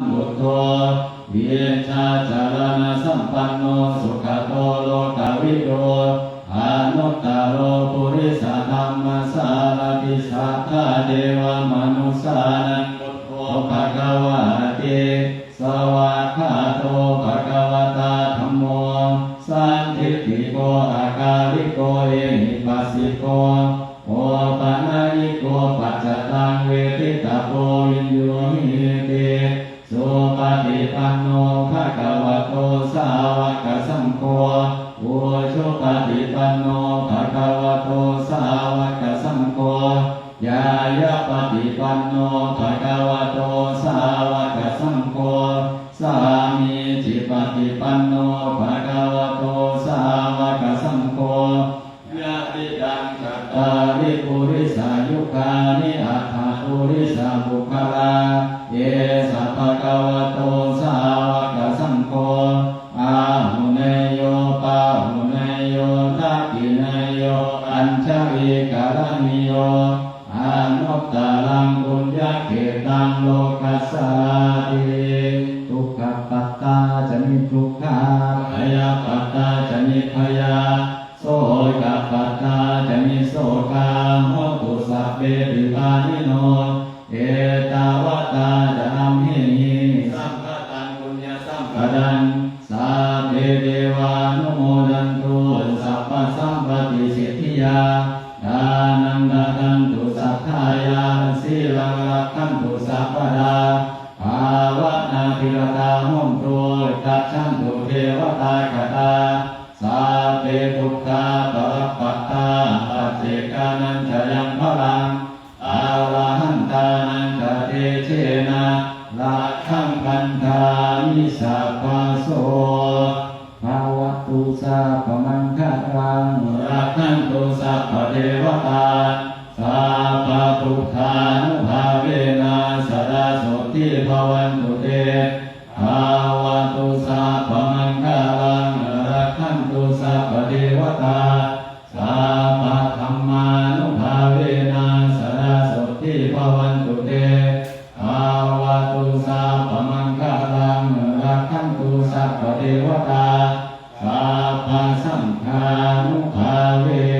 บุตโตเวียชาจารณสัมปันโนสุขโตโลกวิโดอนุตตโรปุริสธรรมสารติสัทธาเทวมนุสานังพุทโธภะคะวะเตสวะคาโตภะคะวตาธัมโมสันทิฏฐิโกอาการิโกเอหิปัสสิโกโอปะนายิ ปฏิปันโนภะคะวะโตสาวกสังโฆโอชุปฏิปันโนภะคะวะโตสาวกสังโฆยายะปฏิปันโนภะคะวะโตสาวกสังโฆสามีจิปฏิปันโนภะคะวะโตสาวกสังโฆยะติดังจัตตาริปุริสายุคานิอัฏฐปุริสาบุคลาเย วะโตสาวกสังโฆอาหุเนโยปาหุเนโยทักขิเนโยอัญชวิกรณิโยอานุตตลังบุญญาเขตังโลกัสสาติทุกขปัตตาจะมีทุกขาพยาปัตตาจะมีพยาโสกปัตตาจะมีโสกาโหตุสัพเพ ดังสาเพเดวานุโมดันตุสัพพสัมปติสิทธิยาทานังดานันตุสัทธายาสีลังรักขันตุสัพพดาภาวนาภิรตาหุมตุกัจฉันตุเทวตากตาสาเปพุทาปรปัตตาปัจเจกานันจะยัง เตเชนะลาขังพันธามิสัพพโสภาวะตุสาพมังคะรังรักขันตุสัพเทวตาสาปะพุทธานุภาเวนะสดาโสติภวันตุเตภาวะตุสาพมังคา ตุสัพพะเทวตาปาปะสังฆานุภาเว